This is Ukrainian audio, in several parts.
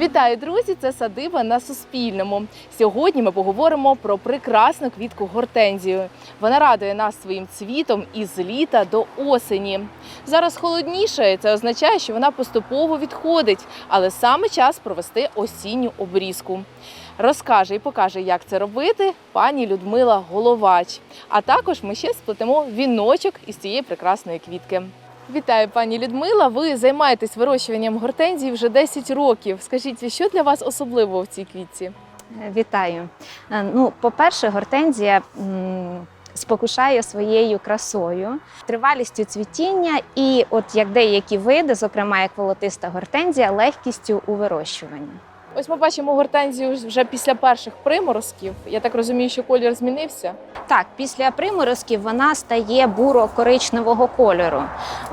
Вітаю, друзі! Це садиба на Суспільному. Сьогодні ми поговоримо про прекрасну квітку гортензію. Вона радує нас своїм цвітом із літа до осені. Зараз холодніше, це означає, що вона поступово відходить, але саме час провести осінню обрізку. Розкаже і покаже, як це робити, пані Людмила Головач. А також ми ще сплетемо віночок із цієї прекрасної квітки. Вітаю, пані Людмила. Ви займаєтесь вирощуванням гортензій вже 10 років. Скажіть, що для вас особливо в цій квітці? Вітаю. Е, Ну, по-перше, гортензія спокушає своєю красою, тривалістю цвітіння, і, от як деякі види, зокрема як волотиста гортензія, легкістю у вирощуванні. Ось ми бачимо гортензію вже після перших приморозків. Я так розумію, що колір змінився. Так, після приморозків вона стає буро-коричневого кольору.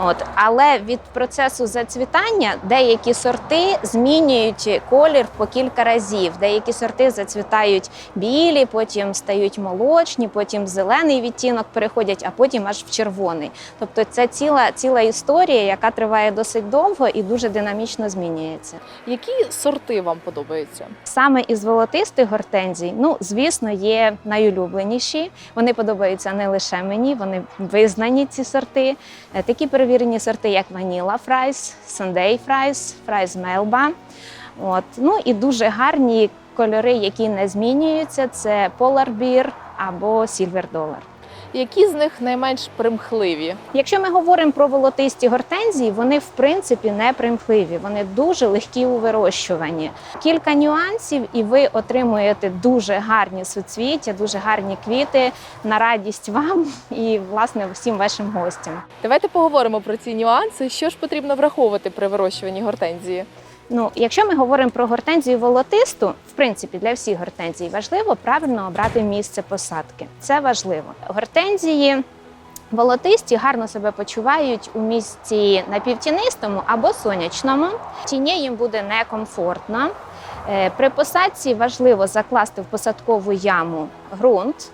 От, але від процесу зацвітання деякі сорти змінюють колір по кілька разів. Деякі сорти зацвітають білі, потім стають молочні, потім в зелений відтінок переходять, а потім аж в червоний. Тобто це ціла, ціла історія, яка триває досить довго і дуже динамічно змінюється. Які сорти вам подобаються? Саме із золотистих гортензій, ну звісно, є найулюбленіші. Вони подобаються не лише мені, вони визнані ці сорти. Е, Такі перевірені сорти, як Vanilla Fries, Sunday Fries, Fries Melba. От. Ну і дуже гарні кольори, які не змінюються, це Polar Bear або Silver Dollar. Які з них найменш примхливі? Якщо ми говоримо про волотисті гортензії, вони в принципі не примхливі, вони дуже легкі у вирощуванні. Кілька нюансів, і ви отримуєте дуже гарні суцвіття, дуже гарні квіти на радість вам і власне всім вашим гостям. Давайте поговоримо про ці нюанси. Що ж потрібно враховувати при вирощуванні гортензії? Ну, якщо ми говоримо про гортензію волотисту, в принципі, для всіх гортензій важливо правильно обрати місце посадки. Це важливо. Гортензії волотисті гарно себе почувають у місці напівтінистому або сонячному. Тіні їм буде некомфортно. Е, При посадці важливо закласти в посадкову яму ґрунт,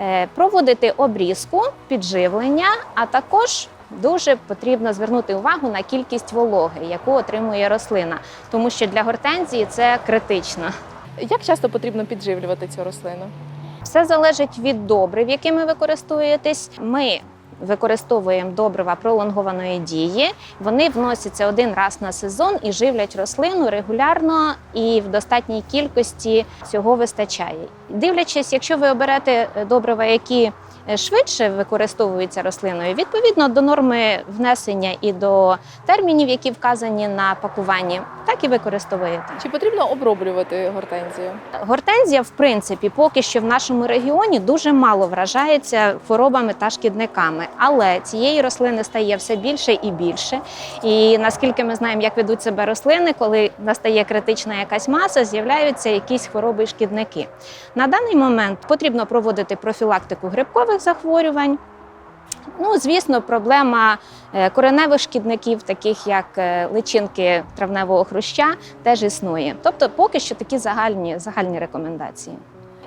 е, проводити обрізку, підживлення, а також Дуже потрібно звернути увагу на кількість вологи, яку отримує рослина, тому що для гортензії це критично. Як часто потрібно підживлювати цю рослину? Все залежить від добрив, якими ви користуєтесь. Ми використовуємо добрива пролонгованої дії. Вони вносяться один раз на сезон і живлять рослину регулярно і в достатній кількості цього вистачає. Дивлячись, якщо ви оберете добрива, які швидше використовуються рослиною, відповідно до норми внесення і до термінів, які вказані на пакуванні, так і використовуєте. Чи потрібно оброблювати гортензію? Гортензія, в принципі, поки що в нашому регіоні дуже мало вражається хворобами та шкідниками, але цієї рослини стає все більше і більше. І наскільки ми знаємо, як ведуть себе рослини, коли настає критична якась маса, з'являються якісь хвороби і шкідники. На даний момент потрібно проводити профілактику грибкових захворювань. Ну, звісно, проблема е, кореневих шкідників, таких як е, личинки травневого хруща, теж існує. Тобто, поки що такі загальні, загальні рекомендації.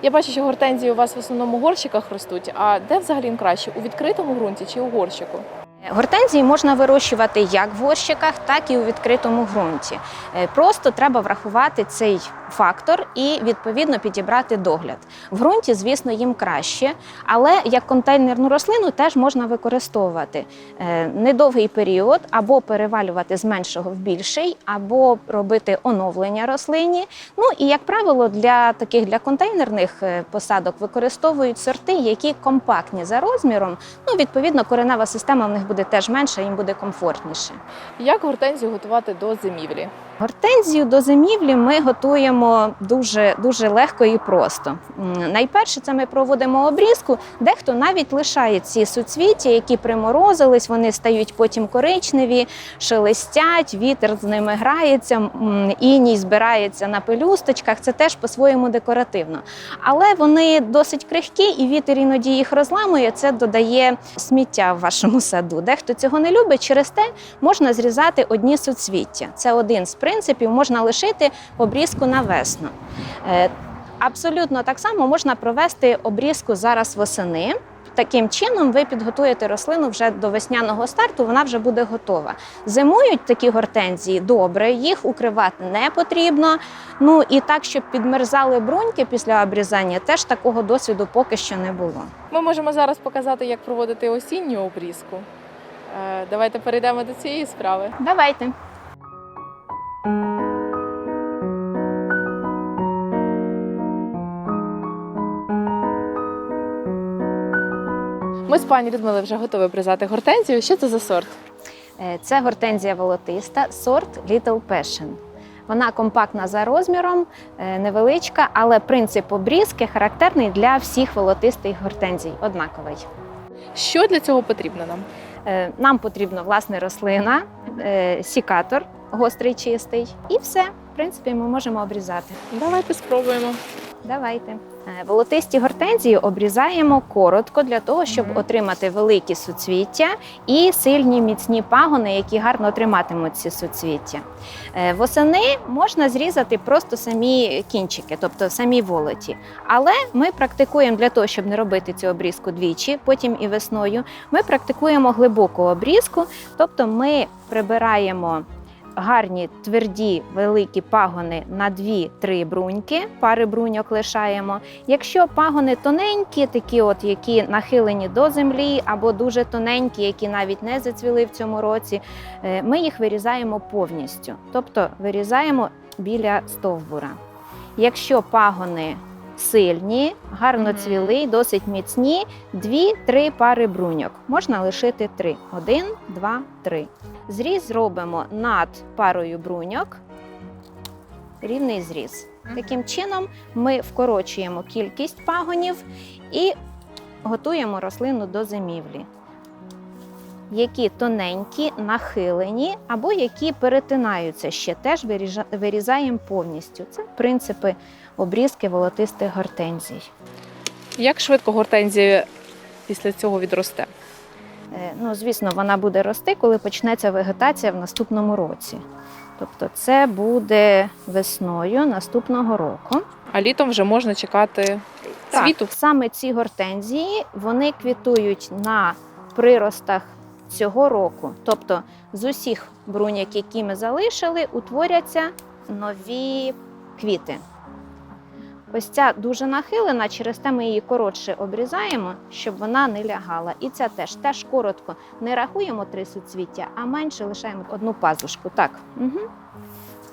Я бачу, що гортензії у вас в основному в горщиках ростуть. А де взагалі їм краще? У відкритому ґрунті чи у горщику? Гортензії можна вирощувати як в горщиках, так і у відкритому ґрунті. Е, Просто треба врахувати цей фактор і відповідно підібрати догляд. В ґрунті, звісно, їм краще, але як контейнерну рослину теж можна використовувати Е, недовгий період або перевалювати з меншого в більший, або робити оновлення рослині. Ну і як правило, для таких для контейнерних е, посадок використовують сорти, які компактні за розміром. Ну, відповідно, коренева система в них буде теж менша, їм буде комфортніше. Як гортензію готувати до зимівлі? Гортензію до зимівлі ми готуємо дуже, дуже легко і просто. Найперше, це ми проводимо обрізку. Дехто навіть лишає ці суцвіття, які приморозились, вони стають потім коричневі, шелестять, вітер з ними грається, іній збирається на пелюсточках. Це теж по-своєму декоративно. Але вони досить крихкі, і вітер іноді їх розламує. Це додає сміття в вашому саду. Дехто цього не любить, через те можна зрізати одні суцвіття. Це один з принципів, можна лишити обрізку на весну. Е, Абсолютно так само можна провести обрізку зараз восени. таким чином ви підготуєте рослину вже до весняного старту, вона вже буде готова. Зимують такі гортензії добре, їх укривати не потрібно. Ну і так, щоб підмерзали бруньки після обрізання, теж такого досвіду поки що не було. Ми можемо зараз показати, як проводити осінню обрізку. Е, Давайте перейдемо до цієї справи. Давайте. Ми з пані Людмилою вже готові обрізати гортензію. Що це за сорт? Е, Це гортензія волотиста, сорт Little Passion. Вона компактна за розміром, е, невеличка, але принцип обрізки характерний для всіх волотистих гортензій, однаковий. Що для цього потрібно нам? Е, Нам потрібно власне рослина, сікатор гострий, чистий, і все. В принципі, ми можемо обрізати. Давайте спробуємо. Давайте. Е, Волотисті гортензії обрізаємо коротко для того, щоб Мгм. отримати великі суцвіття і сильні міцні пагони, які гарно триматимуть ці суцвіття. Е, Восени можна зрізати просто самі кінчики, тобто самі волоті. Але ми практикуємо для того, щоб не робити цю обрізку двічі, потім і весною. Ми практикуємо глибоку обрізку, тобто ми прибираємо гарні тверді великі пагони на 2-3 бруньки, пари бруньок лишаємо. Якщо пагони тоненькі, такі от, які нахилені до землі, або дуже тоненькі, які навіть не зацвіли в цьому році, е, ми їх вирізаємо повністю, тобто вирізаємо біля стовбура. Якщо пагони сильні, гарно цвіли, досить міцні, дві-три пари бруньок. Можна лишити три. Один, два, три. Зріз зробимо над парою бруньок. Рівний зріз. Таким чином ми вкорочуємо кількість пагонів і готуємо рослину до зимівлі. Які тоненькі, нахилені або які перетинаються ще теж вирізаємо повністю. Це принципи обрізки волотистих гортензій. Як швидко гортензія після цього відросте? Е, Ну, звісно, вона буде рости, коли почнеться вегетація в наступному році. Тобто, це буде весною наступного року. А літом вже можна чекати цвіту. Так, саме ці гортензії вони квітують на приростах цього року. Тобто з усіх бруньок, які ми залишили, утворяться нові квіти. Ось ця дуже нахилена, через те ми її коротше обрізаємо, щоб вона не лягала. І ця теж теж коротко не рахуємо три суцвіття, а менше лишаємо одну пазушку. Так. Угу.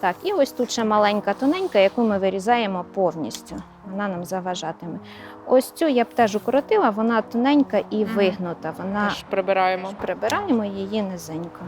Так, і ось тут ще маленька тоненька, яку ми вирізаємо повністю. Вона нам заважатиме. Ось цю я б теж укоротила, вона тоненька і вигнута. Вона Теж прибираємо. прибираємо її низенько.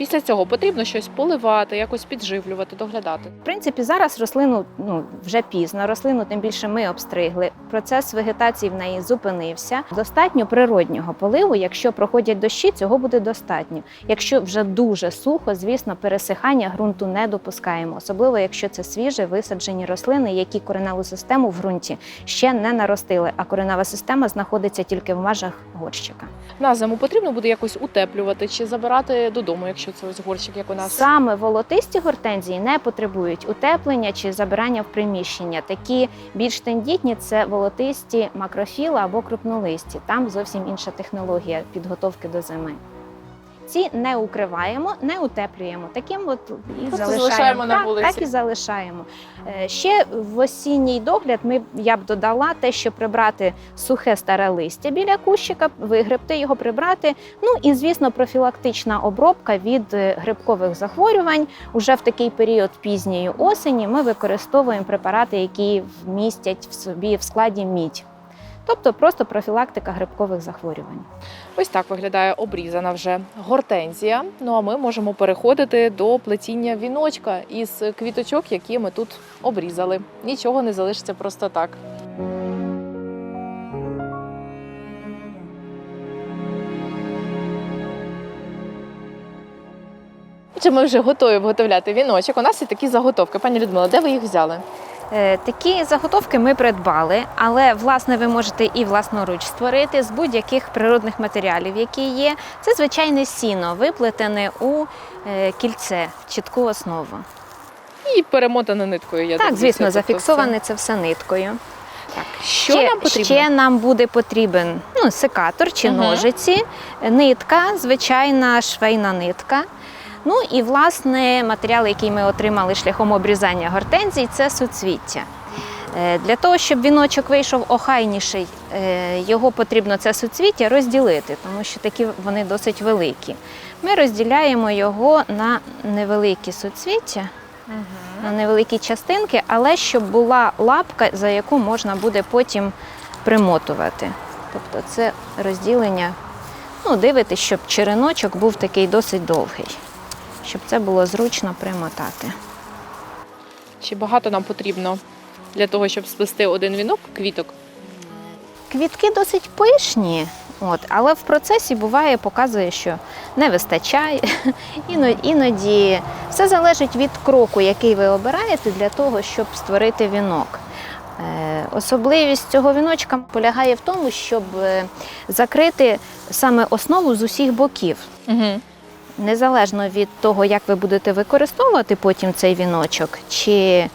Після цього потрібно щось поливати, якось підживлювати, доглядати. В принципі, зараз рослину ну вже пізно. Рослину тим більше ми обстригли. Процес вегетації в неї зупинився. Достатньо природнього поливу. Якщо проходять дощі, цього буде достатньо. Якщо вже дуже сухо, звісно, пересихання ґрунту не допускаємо, особливо якщо це свіже висаджені рослини, які кореневу систему в ґрунті ще не наростили, а коренева система знаходиться тільки в межах горщика. На зиму потрібно буде якось утеплювати чи забирати додому, якщо це ось горщик, як у нас. Саме волотисті гортензії не потребують утеплення чи забирання в приміщення. Такі більш тендітні це волотисті макрофіла або крупнолисті. Там зовсім інша технологія підготовки до зими. Ці не укриваємо, не утеплюємо. Таким от і Просто залишаємо. залишаємо на так, вулиці. так і залишаємо. Е, Ще в осінній догляд ми я б додала те, що прибрати сухе старе листя біля кущика, вигребти його, прибрати. Ну і звісно, профілактична обробка від е, грибкових захворювань. Уже в такий період пізньої осені ми використовуємо препарати, які вмістять в собі в складі мідь. Тобто просто профілактика грибкових захворювань. Ось так виглядає обрізана вже гортензія. Ну а ми можемо переходити до плетіння віночка із квіточок, які ми тут обрізали. Нічого не залишиться просто так. Отже, ми вже готові виготовляти віночок. У нас є такі заготовки. Пані Людмила, де ви їх взяли? Е, Такі заготовки ми придбали, але власне ви можете і власноруч створити з будь-яких природних матеріалів, які є. Це звичайне сіно, виплетене у е, кільце, чітку основу. І перемотана ниткою. Я так, звісно, тобто зафіксоване це все ниткою. Так, що ще, нам потрібно? ще нам буде потрібен ну, секатор чи Мгм. ножиці, нитка, звичайна швейна нитка. Ну і власне матеріал, який ми отримали шляхом обрізання гортензій, це суцвіття. Е, Для того, щоб віночок вийшов охайніший, е, його потрібно це суцвіття розділити, тому що такі вони досить великі. Ми розділяємо його на невеликі суцвіття, на невеликі частинки, але щоб була лапка, за яку можна буде потім примотувати. Тобто це розділення, ну, дивитись, щоб череночок був такий досить довгий, щоб це було зручно примотати. Чи багато нам потрібно для того, щоб сплести один вінок квіток? Квітки досить пишні, от, але в процесі буває, показує, що не вистачає. Іно- Іноді все залежить від кроку, який ви обираєте для того, щоб створити вінок. Е, Особливість цього віночка полягає в тому, щоб е, закрити саме основу з усіх боків. Угу. Незалежно від того, як ви будете використовувати потім цей віночок, чи е,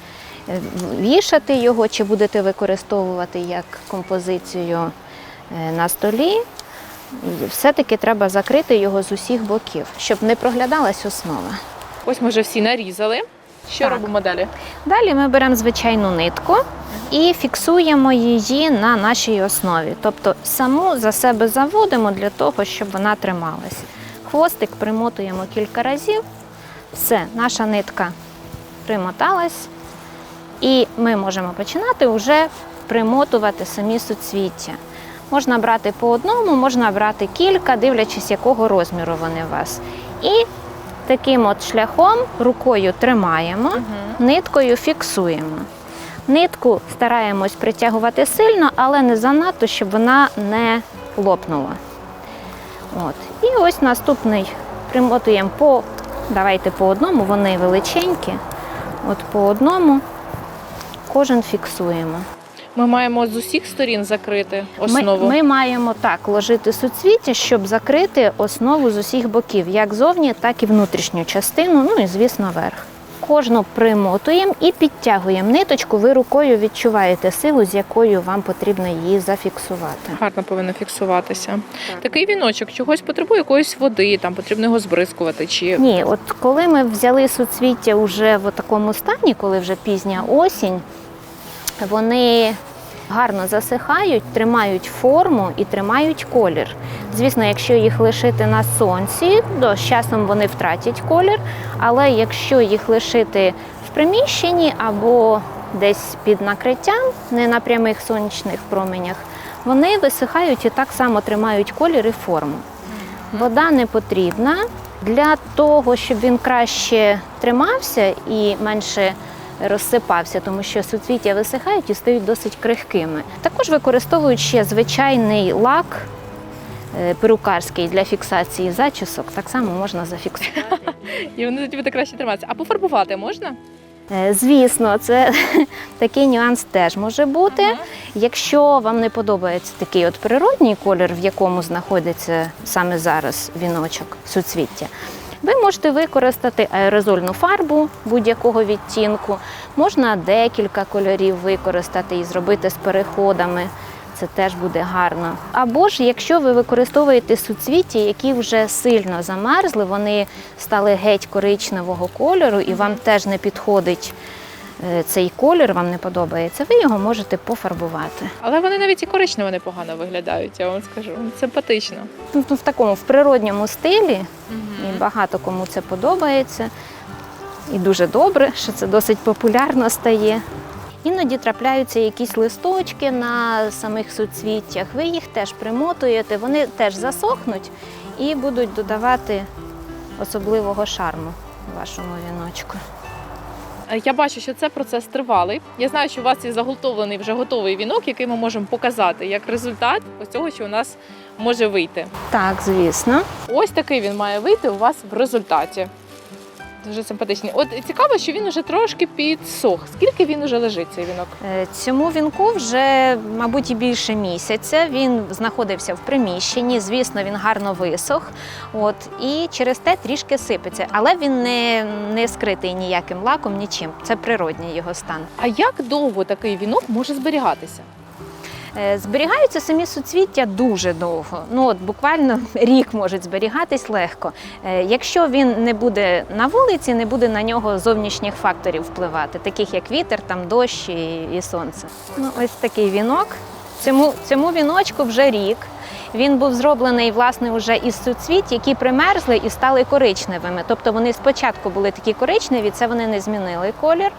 вішати його, чи будете використовувати як композицію е, на столі, все-таки треба закрити його з усіх боків, щоб не проглядалась основа. Ось ми вже всі нарізали. Що Так. робимо далі? Далі ми беремо звичайну нитку і фіксуємо її на нашій основі. Тобто саму за себе заводимо для того, щоб вона трималась. Хвостик примотуємо кілька разів. Все, наша нитка примоталась, і ми можемо починати вже примотувати самі суцвіття. Можна брати по одному, можна брати кілька, дивлячись, якого розміру вони у вас. І таким от шляхом рукою тримаємо ниткою фіксуємо. Нитку стараємось притягувати сильно, але не занадто, щоб вона не лопнула. От. І ось наступний примотуємо по, давайте по одному, вони величенькі. От по одному кожен фіксуємо. Ми маємо з усіх сторін закрити основу. Ми, ми маємо так ложити суцвіття, щоб закрити основу з усіх боків, як зовні, так і внутрішню частину, ну і звісно, верх. Кожну примотуємо і підтягуємо ниточку. Ви рукою відчуваєте силу, з якою вам потрібно її зафіксувати. Гарно повинно фіксуватися. Такий віночок чогось потребує якоїсь води, там потрібно його збризкувати. Чи Ні, от коли ми взяли суцвіття вже в такому стані, коли вже пізня осінь, вони гарно засихають, тримають форму і тримають колір. Звісно, якщо їх лишити на сонці, то з часом вони втратять колір, але якщо їх лишити в приміщенні або десь під накриттям, не на прямих сонячних променях, вони висихають і так само тримають колір і форму. Вода не потрібна для того, щоб він краще тримався і менше розсипався, тому що суцвіття висихають і стають досить крихкими. Також використовують ще звичайний лак е, перукарський для фіксації зачісок. Так само можна зафіксувати. і вони буде краще триматися. А пофарбувати можна? Е, Звісно, це такий нюанс теж може бути. Якщо вам не подобається такий от природній колір, в якому знаходиться саме зараз віночок суцвіття, ви можете використати аерозольну фарбу будь-якого відтінку. Можна декілька кольорів використати і зробити з переходами. Це теж буде гарно. Або ж якщо ви використовуєте суцвіті, які вже сильно замерзли, вони стали геть коричневого кольору, і вам теж не підходить цей колір, вам не подобається, ви його можете пофарбувати. Але вони навіть і коричнево непогано виглядають, я вам скажу. Симпатично. Ну, в такому в природньому стилі, і багато кому це подобається. І дуже добре, що це досить популярно стає. Іноді трапляються якісь листочки на самих суцвіттях. Ви їх теж примотуєте, вони теж засохнуть і будуть додавати особливого шарму вашому віночку. Е, Я бачу, що це процес тривалий. Я знаю, що у вас є заготовлений вже готовий вінок, який ми можемо показати як результат ось цього, що у нас може вийти. Так, звісно. Ось такий він має вийти у вас в результаті. Дуже симпатичний. От цікаво, що він уже трошки підсох. Скільки він уже лежить, цей вінок? Е, Цьому вінку вже, мабуть, і більше місяця. Він знаходився в приміщенні. Звісно, він гарно висох. От і через те трішки сипеться, але він не, не скритий ніяким лаком, нічим. Це природній його стан. А як довго такий вінок може зберігатися? Е, Зберігаються самі суцвіття дуже довго. Ну от буквально рік можуть зберігатись легко. Е, Якщо він не буде на вулиці, не буде на нього зовнішніх факторів впливати, таких як вітер, там дощ і, сонце. Ну, ось такий вінок. Цьому, цьому віночку вже рік. Він був зроблений власне вже із суцвіть, які примерзли і стали коричневими. Тобто вони спочатку були такі коричневі, це вони не змінили колір.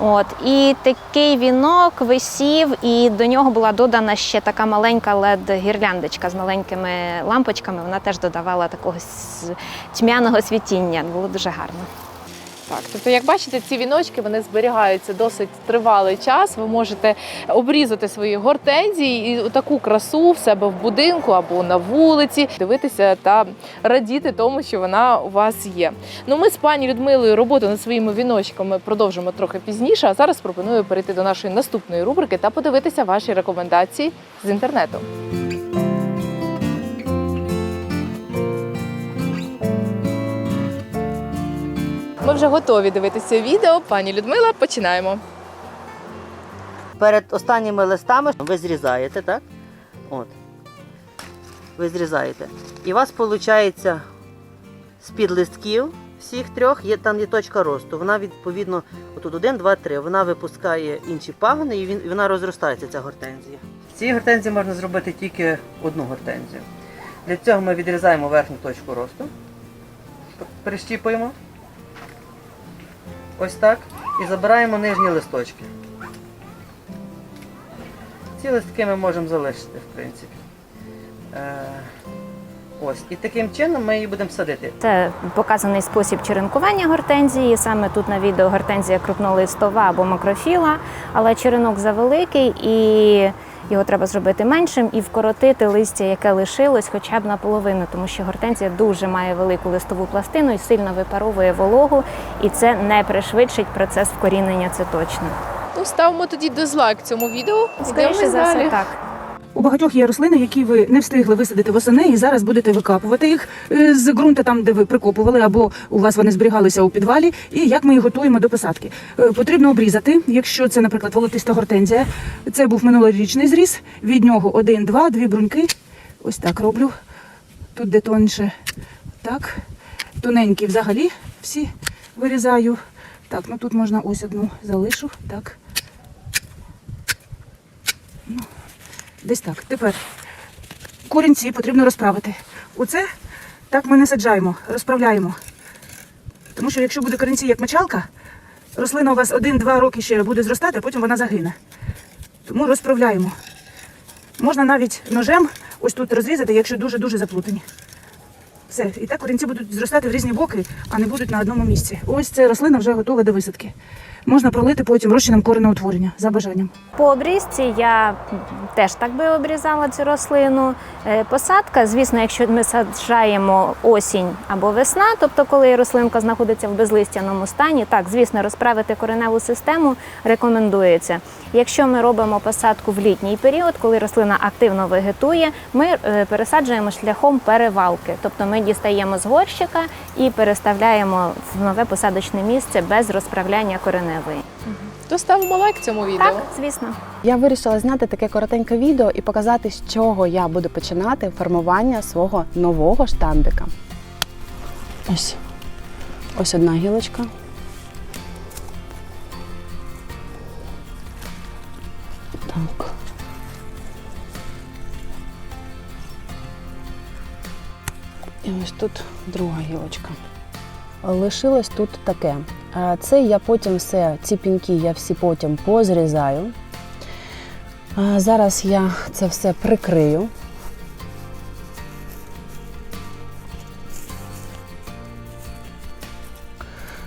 От і такий вінок висів, і до нього була додана ще така маленька led гірляндочка з маленькими лампочками. Вона теж додавала такого тьмяного світіння. Було дуже гарно. Так, тобто, як бачите, ці віночки вони зберігаються досить тривалий час. Ви можете обрізати свої гортензії і таку красу в себе в будинку або на вулиці, дивитися та радіти тому, що вона у вас є. Ну, ми з пані Людмилою роботу над своїми віночками продовжимо трохи пізніше. А зараз пропоную перейти до нашої наступної рубрики та подивитися ваші рекомендації з інтернету. Ми вже готові дивитися відео. Пані Людмила, починаємо. Перед останніми листами ви зрізаєте, так? От. Ви зрізаєте. І у вас виходить з-під листків всіх трьох є там є точка росту. Вона відповідно, отут 1, 2, 3. Вона випускає інші пагони і він, і вона розростається, ця гортензія. З цієї гортензії можна зробити тільки одну гортензію. Для цього ми відрізаємо верхню точку росту. Прищіпуємо. Ось так. І забираємо нижні листочки. Ці листки ми можемо залишити, в принципі. Ось. І таким чином ми її будемо садити. Це показаний спосіб черенкування гортензії. Саме тут на відео гортензія крупнолистова або макрофіла, але черенок завеликий і його треба зробити меншим і вкоротити листя, яке лишилось, хоча б наполовину, тому що гортензія дуже має велику листову пластину і сильно випаровує вологу, і це не пришвидшить процес вкорінення. Це точно. Ну, ставимо тоді дизлайк цьому відео. Скоріше за все, так. У багатьох є рослини, які ви не встигли висадити восени, і зараз будете викапувати їх е, з ґрунту, там де ви прикопували, або у вас вони зберігалися у підвалі. І як ми їх готуємо до посадки? Е, Потрібно обрізати, якщо це, наприклад, волотиста гортензія. Це був минулорічний зріз. Від нього один, два, дві бруньки. Ось так роблю. Тут де тоньше. Так. Тоненькі взагалі всі вирізаю. Так, ну тут можна ось одну залишу. Так. Десь так. Тепер корінці потрібно розправити. Оце так ми не саджаємо, розправляємо. Тому що якщо буде корінці як мочалка, рослина у вас один-два роки ще буде зростати, а потім вона загине. Тому розправляємо. Можна навіть ножем ось тут розрізати, якщо дуже-дуже заплутані. Все, і так корінці будуть зростати в різні боки, а не будуть на одному місці. Ось ця рослина вже готова до висадки. Можна пролити потім розчином кореноутворення за бажанням. По обрізці я теж так би обрізала цю рослину. Е, Посадка, звісно, якщо ми саджаємо осінь або весна, тобто коли рослинка знаходиться в безлистяному стані, так, звісно, розправити кореневу систему рекомендується. Якщо ми робимо посадку в літній період, коли рослина активно вегетує, ми е, пересаджуємо шляхом перевалки, тобто ми дістаємо з горщика і переставляємо в нове посадочне місце без розправляння кореневої. То ставимо лайк цьому відео. Так, звісно. Я вирішила зняти таке коротеньке відео і показати, з чого я буду починати формування свого нового штамбика. Ось. Ось одна гілочка. Так. І ось тут друга гілочка. Лишилось тут таке. Це я потім все, ці піньки я всі потім позрізаю. Зараз я це все прикрию.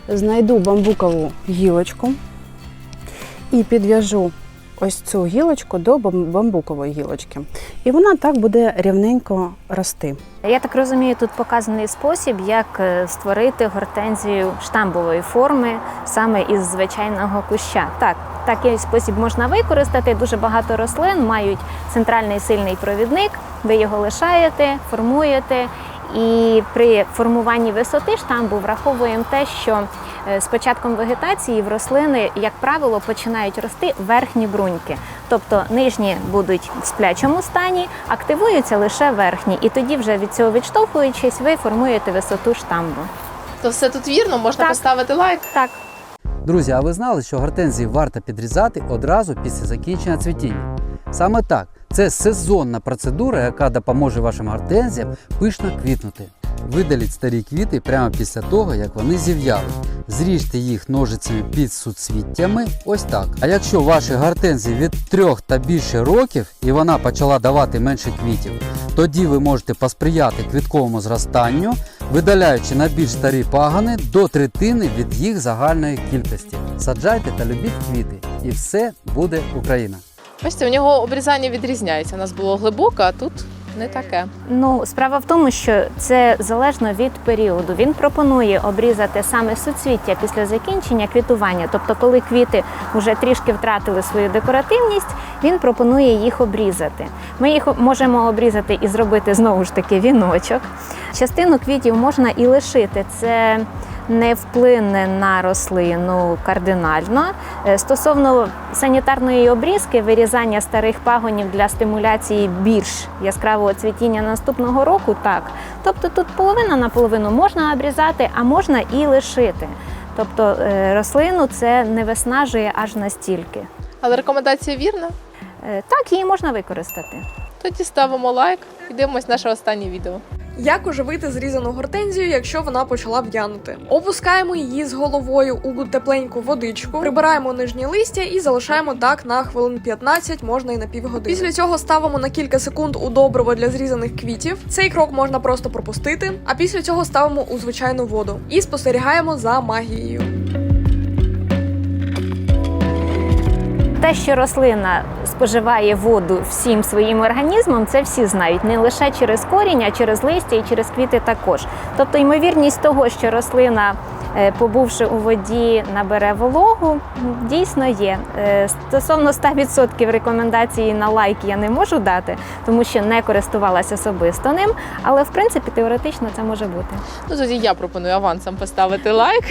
Знайду бамбукову гілочку і підв'яжу ось цю гілочку до бамбукової гілочки. І вона так буде рівненько рости. Я так розумію, тут показаний спосіб, як е, створити гортензію штамбової форми саме із звичайного куща. Так, такий спосіб можна використати. Дуже багато рослин мають центральний сильний провідник. Ви його лишаєте, формуєте. І при формуванні висоти штамбу враховуємо те, що З початком вегетації в рослини, як правило, починають рости верхні бруньки. Тобто нижні будуть в сплячому стані, активуються лише верхні. І тоді, вже від цього відштовхуючись, ви формуєте висоту штамбу. То все тут вірно, можна Так. поставити лайк. Так. Друзі, а ви знали, що гортензії варто підрізати одразу після закінчення цвітіння? Саме так, це сезонна процедура, яка допоможе вашим гортензіям пишно квітнути. Видаліть старі квіти прямо після того, як вони зів'яли. Зріжте їх ножицями під суцвіттями, ось так. А якщо ваші гортензії від 3 та більше років і вона почала давати менше квітів, тоді ви можете посприяти квітковому зростанню, видаляючи на більш старі пагани до третини від їх загальної кількості. Саджайте та любіть квіти, і все буде Україна. Бачите, у нього обрізання відрізняється. У нас було глибоко, а тут не таке. Ну, справа в тому, що це залежно від періоду. Він пропонує обрізати саме суцвіття після закінчення квітування. Тобто, коли квіти вже трішки втратили свою декоративність, він пропонує їх обрізати. Ми їх можемо обрізати і зробити знову ж таки віночок. Частину квітів можна і лишити. Це не вплине на рослину кардинально. Е, Стосовно санітарної обрізки, вирізання старих пагонів для стимуляції більш яскравого цвітіння наступного року, так. Тобто тут половина на половину можна обрізати, а можна і лишити. Тобто е, рослину це не виснажує аж настільки. Але рекомендація вірна. Е, Так, її можна використати. Тоді ставимо лайк і дивимось наше останнє відео. Як оживити зрізану гортензію, якщо вона почала в'янути? Опускаємо її з головою у тепленьку водичку, прибираємо нижні листя і залишаємо так на хвилин 15, можна і на півгодини. Після цього ставимо на кілька секунд у добриво для зрізаних квітів. Цей крок можна просто пропустити. А після цього ставимо у звичайну воду і спостерігаємо за магією. Те, що рослина споживає воду всім своїм організмом, це всі знають не лише через корінь, а через листя і через квіти також. Тобто, ймовірність того, що рослина, побувши у воді, набере вологу, дійсно є. Е, Стосовно 100% рекомендації на лайк я не можу дати, тому що не користувалася особисто ним. Але в принципі теоретично це може бути. Ну тоді я пропоную авансом поставити лайк.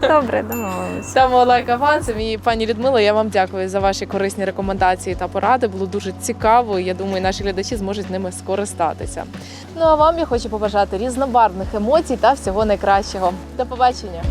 Добре, домовилися. Ставимо лайк авансом. І пані Людмила, я вам дякую за ваші корисні рекомендації та поради. Було дуже цікаво. і Я думаю, наші глядачі зможуть ними скористатися. Ну а вам я хочу побажати різнобарвних емоцій та всього найкращого. До побачення.